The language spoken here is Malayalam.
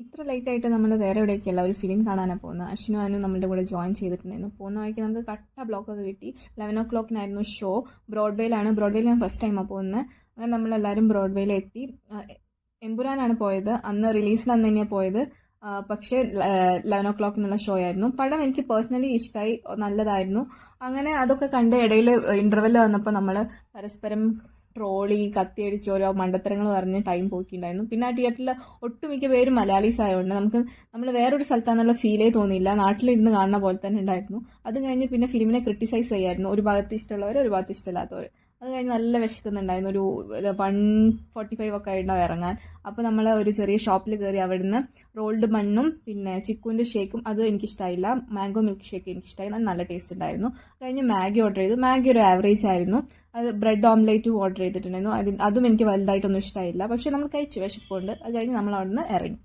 ഇത്ര ലേറ്റ് ആയിട്ട് നമ്മൾ വേറെ എവിടെയൊക്കെയല്ല ഒരു ഫിലിം കാണാനാണ് പോകുന്നത്. അശ്വിനും അനു നമ്മളുടെ കൂടെ ജോയിൻ ചെയ്തിട്ടുണ്ടായിരുന്നു. പോകുന്ന വഴിക്ക് നമുക്ക് കട്ട ബ്ലോക്ക് ഒക്കെ കിട്ടി. ലെവൻ ഓ ക്ലോക്കിനായിരുന്നു ഷോ ബ്രോഡ്വേയിലാണ്. ബ്രോഡ്വേയിൽ ഞാൻ ഫസ്റ്റ് ടൈമാണ് പോകുന്നത്. അങ്ങനെ നമ്മളെല്ലാവരും ബ്രോഡ്വേയിൽ എത്തി. എമ്പുരാനാണ് പോയത്. അന്ന് റിലീസിന് അന്ന് തന്നെയാണ് പോയത്. പക്ഷേ ലെവൻ ഓ ക്ലോക്കിനുള്ള ഷോ ആയിരുന്നു. പടം എനിക്ക് പേഴ്സണലി ഇഷ്ടമായി നല്ലതായിരുന്നു. അങ്ങനെ അതൊക്കെ കണ്ട് ഇടയിൽ ഇന്റർവെൽ വന്നപ്പോൾ നമ്മൾ പരസ്പരം ട്രോളി കത്തിയടിച്ച് ഓരോ മണ്ടത്തരങ്ങൾ പറഞ്ഞ് ടൈം പോക്കിയിട്ടുണ്ടായിരുന്നു പിന്നെ ആ തിയേറ്ററിൽ ഒട്ടുമിക്ക പേരും മലയാളീസ് ആയതുകൊണ്ട് നമുക്ക് നമ്മൾ വേറൊരു സ്ഥലത്താണെന്നുള്ള ഫീലേ തോന്നിയില്ല. നാട്ടിലിരുന്ന് കാണുന്ന പോലെ തന്നെ ഉണ്ടായിരുന്നു അത് കഴിഞ്ഞ് പിന്നെ ഫിലിമിനെ ക്രിട്ടിസൈസ് ചെയ്യായിരുന്നു. ഒരു ഭാഗത്ത് ഇഷ്ടമുള്ളവർ ഒരു ഭാഗത്ത് ഇഷ്ടമില്ലാത്തവർ അത് കഴിഞ്ഞ് നല്ല വിശക്കുന്നുണ്ടായിരുന്നു. ഒരു വൺ ഫോർട്ടി ഫൈവ് ഒക്കെ ആയിട്ടുണ്ടാവും ഇറങ്ങാൻ. അപ്പോൾ നമ്മൾ ഒരു ചെറിയ ഷോപ്പിൽ കയറി അവിടുന്ന് റോൾഡ് മണ്ണും പിന്നെ ചിക്കുവിന്റെ ഷേക്കും അത് എനിക്കിഷ്ടമായില്ല മാംഗോ മിൽക്ക് ഷേക്ക് എനിക്കിഷ്ടമായി നല്ല ടേസ്റ്റ് ഉണ്ടായിരുന്നു കഴിഞ്ഞ് മാഗി ഓർഡർ ചെയ്തു. മാഗി ഒരു ആവറേജ് ആയിരുന്നു. അത് ബ്രെഡ് ഓംലേറ്റ് ഓർഡർ ചെയ്തിട്ടുണ്ടായിരുന്നു. അതിന് അതും എനിക്ക് വലുതായിട്ടൊന്നും ഇഷ്ടമായില്ല പക്ഷേ നമ്മൾ കഴിച്ചു വിശപ്പുണ്ട്. അത് കഴിഞ്ഞ് നമ്മൾ അവിടുന്ന് ഇറങ്ങി.